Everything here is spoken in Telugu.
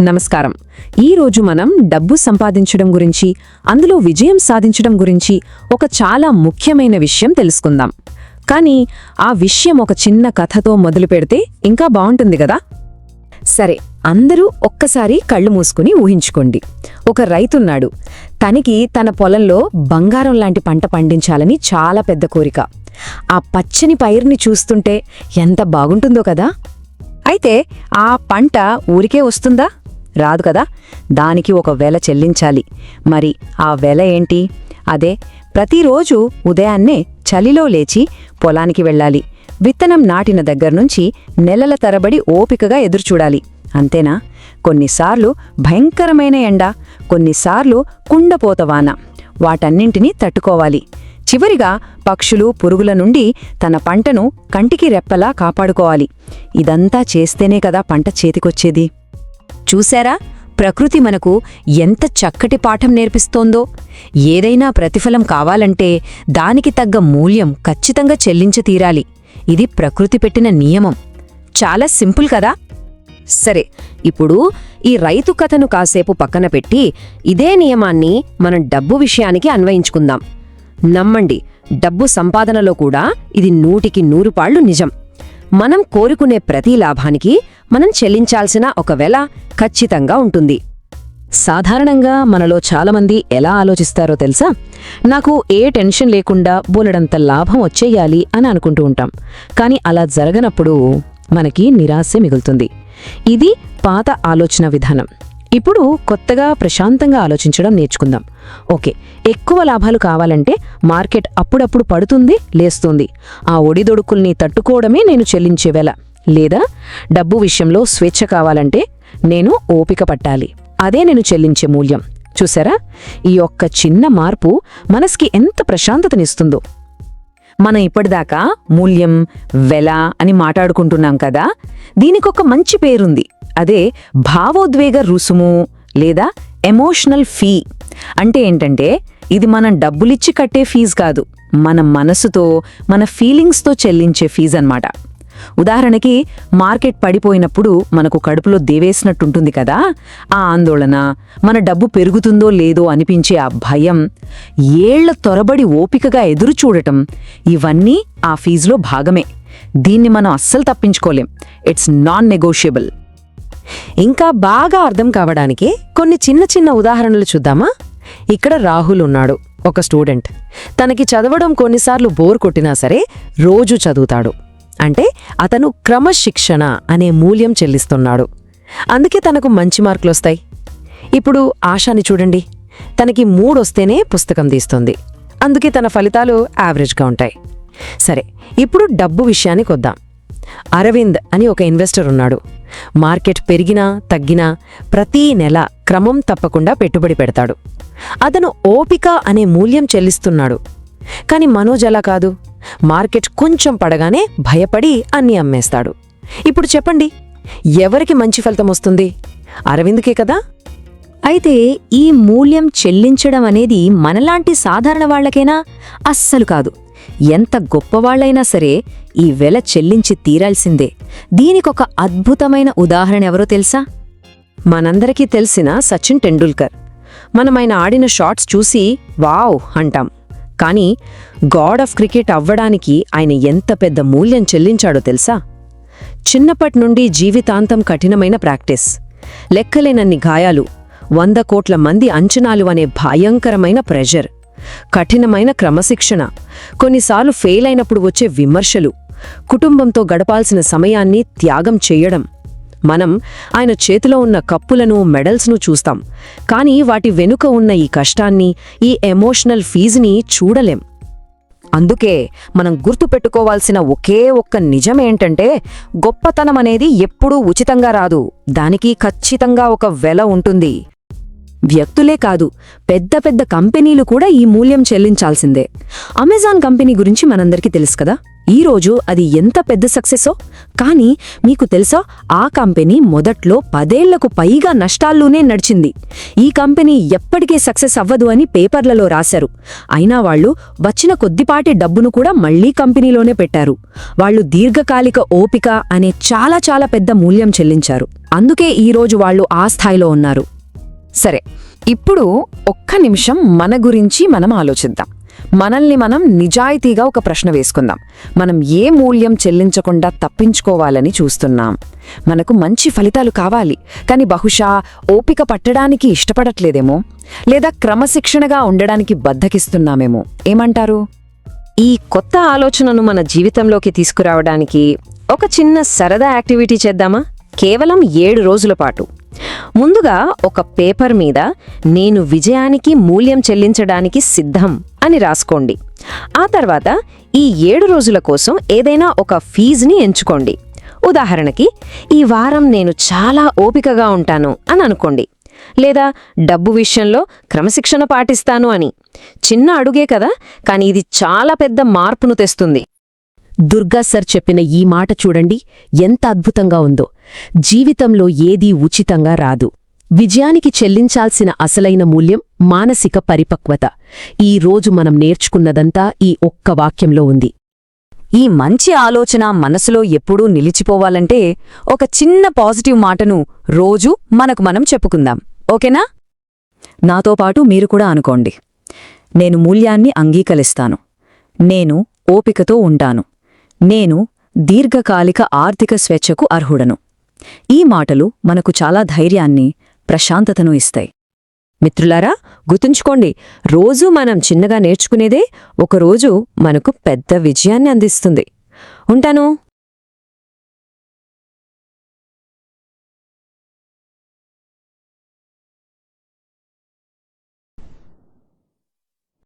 నమస్కారం. ఈరోజు మనం డబ్బు సంపాదించడం గురించి అందులో విజయం సాధించడం గురించి ఒక చాలా ముఖ్యమైన విషయం తెలుసుకుందాం. కానీ ఆ విషయం ఒక చిన్న కథతో మొదలు పెడితే ఇంకా బాగుంటుంది కదా? సరే అందరూ ఒక్కసారి కళ్ళు మూసుకుని ఊహించుకోండి. ఒక రైతున్నాడు. తనకి తన పొలంలో బంగారం లాంటి పంట పండించాలని చాలా పెద్ద కోరిక. ఆ పచ్చని పైరుని చూస్తుంటే ఎంత బాగుంటుందో కదా? అయితే ఆ పంట ఊరికే వస్తుందా? రాదు కదా? దానికి ఒక వెల చెల్లించాలి. మరి ఆ వెల ఏంటి? అదే ప్రతిరోజు ఉదయాన్నే చలిలో లేచి పొలానికి వెళ్ళాలి. విత్తనం నాటిన దగ్గర్నుంచి నెలల తరబడి ఓపికగా ఎదురుచూడాలి. అంతేనా? కొన్నిసార్లు భయంకరమైన ఎండ కొన్నిసార్లు కుండపోతవాన వాటన్నింటినీ తట్టుకోవాలి. చివరిగా పక్షులు పురుగుల నుండి తన పంటను కంటికి రెప్పలా కాపాడుకోవాలి. ఇదంతా చేస్తేనే కదా పంట చేతికొచ్చేది. చూశారా? ప్రకృతి మనకు ఎంత చక్కటి పాఠం నేర్పిస్తోందో. ఏదైనా ప్రతిఫలం కావాలంటే దానికి తగ్గ మూల్యం ఖచ్చితంగా చెల్లించతీరాలి. ఇది ప్రకృతి పెట్టిన నియమం. చాలా సింపుల్ కదా? సరే ఇప్పుడు ఈ రైతు కథను కాసేపు పక్కన పెట్టి ఇదే నియమాన్ని మనం డబ్బు విషయానికి అన్వయించుకుందాం. నమ్మండి డబ్బు సంపాదనలో కూడా ఇది నూటికి నూరుపాళ్ళు నిజం. మనం కోరుకునే ప్రతి లాభానికి మనం చెల్లించాల్సిన ఒక వెల ఖచ్చితంగా ఉంటుంది. సాధారణంగా మనలో చాలామంది ఎలా ఆలోచిస్తారో తెలుసా? నాకు ఏ టెన్షన్ లేకుండా బోలెడంత లాభం వచ్చేయాలి అని అనుకుంటూ ఉంటాం. కానీ అలా జరగనప్పుడు మనకి నిరాశ మిగులుతుంది. ఇది పాత ఆలోచన విధానం. ఇప్పుడు కొత్తగా ప్రశాంతంగా ఆలోచించడం నేర్చుకుందాం. ఓకే ఎక్కువ లాభాలు కావాలంటే మార్కెట్ అప్పుడప్పుడు పడుతుంది లేస్తుంది. ఆ ఒడిదొడుకుల్ని తట్టుకోవడమే నేను చెల్లించే వెల. లేదా డబ్బు విషయంలో స్వేచ్ఛ కావాలంటే నేను ఓపిక పట్టాలి. అదే నేను చెల్లించే మూల్యం. చూసారా? ఈ ఒక్క చిన్న మార్పు మనస్కి ఎంత ప్రశాంతతనిస్తుందో. మనం ఇప్పటిదాకా మూల్యం వెల అని మాట్లాడుకుంటున్నాం కదా? దీనికొక మంచి పేరుంది. అదే భావోద్వేగ రుసుము లేదా ఎమోషనల్ ఫీ అంటే ఏంటంటే ఇది మనం డబ్బులిచ్చి కట్టే ఫీజు కాదు మన మనసుతో మన ఫీలింగ్స్తో చెల్లించే ఫీజు అన్నమాట. ఉదాహరణకి మార్కెట్ పడిపోయినప్పుడు మనకు కడుపులో దేవేసినట్టుంటుంది కదా ఆ ఆందోళన మన డబ్బు పెరుగుతుందో లేదో అనిపించే ఆ భయం ఏళ్ళ తొరబడి ఓపికగా ఎదురుచూడటం ఇవన్నీ ఆ ఫీజులో భాగమే. దీన్ని మనం అస్సలు తప్పించుకోలేం. ఇట్స్ నాన్ నెగోషియబుల్ ఇంకా బాగా అర్థం కావడానికి కొన్ని చిన్న చిన్న ఉదాహరణలు చూద్దామా? ఇక్కడ రాహుల్ ఉన్నాడు ఒక స్టూడెంట్. తనకి చదవడం కొన్నిసార్లు బోర్ కొట్టినా సరే రోజు చదువుతాడు. అంటే అతను క్రమశిక్షణ అనే మూల్యం చెల్లిస్తున్నాడు. అందుకే తనకు మంచి మార్కులొస్తాయి. ఇప్పుడు ఆశాని చూడండి. తనకి మూడొస్తేనే పుస్తకం తీస్తుంది. అందుకే తన ఫలితాలు యావరేజ్గా ఉంటాయి. సరే ఇప్పుడు డబ్బు విషయానికి వద్దాం అరవింద్ అని ఒక ఇన్వెస్టర్ ఉన్నాడు. మార్కెట్ పెరిగినా తగ్గినా ప్రతీ నెల క్రమం తప్పకుండా పెట్టుబడి పెడతాడు. అతను ఓపిక అనే మూల్యం చెల్లిస్తున్నాడు. కాని మనోజ్ అలా కాదు. మార్కెట్ కొంచెం పడగానే భయపడి అన్ని అమ్మేస్తాడు. ఇప్పుడు చెప్పండి ఎవరికి మంచి ఫలితం వస్తుంది? అరవింద్కే కదా? అయితే ఈ మూల్యం చెల్లించడం అనేది మనలాంటి సాధారణ వాళ్ళకేనా అస్సలు కాదు. ఎంత గొప్పవాళ్ళైనా సరే ఈ వెల చెల్లించి తీరాల్సిందే. దీనికొక అద్భుతమైన ఉదాహరణ ఎవరో తెలుసా? మనందరికీ తెలిసిన సచిన్ టెండూల్కర్. మనం ఆయన ఆడిన షాట్స్ చూసి వావ్ అంటాం. కానీ గాడ్ ఆఫ్ క్రికెట్ అవ్వడానికి ఆయన ఎంత పెద్ద మూల్యం చెల్లించాడో తెలుసా? చిన్నప్పటి నుండి జీవితాంతం కఠినమైన ప్రాక్టీస్. లెక్కలేనన్ని గాయాలు వంద కోట్ల మంది అంచనాలు అనే భయంకరమైన ప్రెషర్. కఠినమైన క్రమశిక్షణ. కొన్నిసార్లు ఫెయిల్ అయినప్పుడు వచ్చే విమర్శలు కుటుంబంతో గడపాల్సిన సమయాన్ని త్యాగం చేయడం. మనం ఆయన చేతిలో ఉన్న కప్పులను మెడల్స్ను చూస్తాం. కానీ వాటి వెనుక ఉన్న ఈ కష్టాన్ని ఈ ఎమోషనల్ ఫీజుని చూడలేం. అందుకే మనం గుర్తుపెట్టుకోవాల్సిన ఒకే ఒక్క నిజమేంటంటే గొప్పతనం అనేది ఎప్పుడూ ఉచితంగా రాదు. దానికి ఖచ్చితంగా ఒక వెల ఉంటుంది. వ్యక్తులే కాదు పెద్ద పెద్ద కంపెనీలు కూడా ఈ మూల్యం చెల్లించాల్సిందే. అమెజాన్ కంపెనీ గురించి మనందరికీ తెలుసు కదా? ఈరోజు అది ఎంత పెద్ద సక్సెసో? కానీ మీకు తెలుసా ఆ కంపెనీ మొదట్లో పదేళ్ళకు పైగా నష్టాల్లోనే నడిచింది. ఈ కంపెనీ ఎప్పటికీ సక్సెస్ అవ్వదు అని పేపర్లలో రాశారు. అయినా వాళ్ళు వచ్చిన కొద్దిపాటి డబ్బును కూడా మళ్ళీ కంపెనీలోనే పెట్టారు. వాళ్ళు దీర్ఘకాలిక ఓపిక అనే చాలా చాలా పెద్ద మూల్యం చెల్లించారు. అందుకే ఈరోజు వాళ్ళు ఆ స్థాయిలో ఉన్నారు. సరే ఇప్పుడు ఒక్క నిమిషం మన గురించి మనం ఆలోచిద్దాం. మనల్ని మనం నిజాయితీగా ఒక ప్రశ్న వేసుకుందాం. మనం ఏ మూల్యం చెల్లించకుండా తప్పించుకోవాలని చూస్తున్నాం. మనకు మంచి ఫలితాలు కావాలి కానీ బహుశా ఓపిక పట్టడానికి ఇష్టపడట్లేదేమో? లేదా క్రమశిక్షణగా ఉండడానికి బద్దకిస్తున్నామేమో? ఏమంటారు? ఈ కొత్త ఆలోచనను మన జీవితంలోకి తీసుకురావడానికి ఒక చిన్న సరదా యాక్టివిటీ చేద్దామా? కేవలం ఏడు రోజుల పాటు. ముందుగా ఒక పేపర్ మీద నేను విజయానికి మూల్యం చెల్లించడానికి సిద్ధం అని రాసుకోండి. ఆ తర్వాత ఈ ఏడు రోజుల కోసం ఏదైనా ఒక ఫీజుని ఎంచుకోండి. ఉదాహరణకి ఈ వారం నేను చాలా ఓపికగా ఉంటాను అని అనుకోండి. లేదా డబ్బు విషయంలో క్రమశిక్షణ పాటిస్తాను అని. చిన్న అడుగే కదా కానీ ఇది చాలా పెద్ద మార్పును తెస్తుంది. దుర్గా సర్ చెప్పిన ఈ మాట చూడండి ఎంత అద్భుతంగా ఉందో. జీవితంలో ఏదీ ఉచితంగా రాదు. విజయానికి చెల్లించాల్సిన అసలైన మూల్యం మానసిక పరిపక్వత. ఈ రోజు మనం నేర్చుకున్నదంతా ఈ ఒక్క వాక్యంలో ఉంది. ఈ మంచి ఆలోచన మనసులో ఎప్పుడూ నిలిచిపోవాలంటే ఒక చిన్న పాజిటివ్ మాటను రోజూ మనకు మనం చెప్పుకుందాం. ఓకేనా? నాతో పాటు మీరు కూడా అనుకోండి. నేను మూల్యాన్ని అంగీకరిస్తాను. నేను ఓపికతో ఉంటాను. నేను దీర్ఘకాలిక ఆర్థిక స్వేచ్ఛకు అర్హుడను. ఈ మాటలు మనకు చాలా ధైర్యాన్ని ప్రశాంతతను ఇస్తాయి. మిత్రులారా గుర్తుంచుకోండి రోజూ మనం చిన్నగా నేర్చుకునేదే ఒకరోజు మనకు పెద్ద విజయాన్ని అందిస్తుంది. ఉంటాను?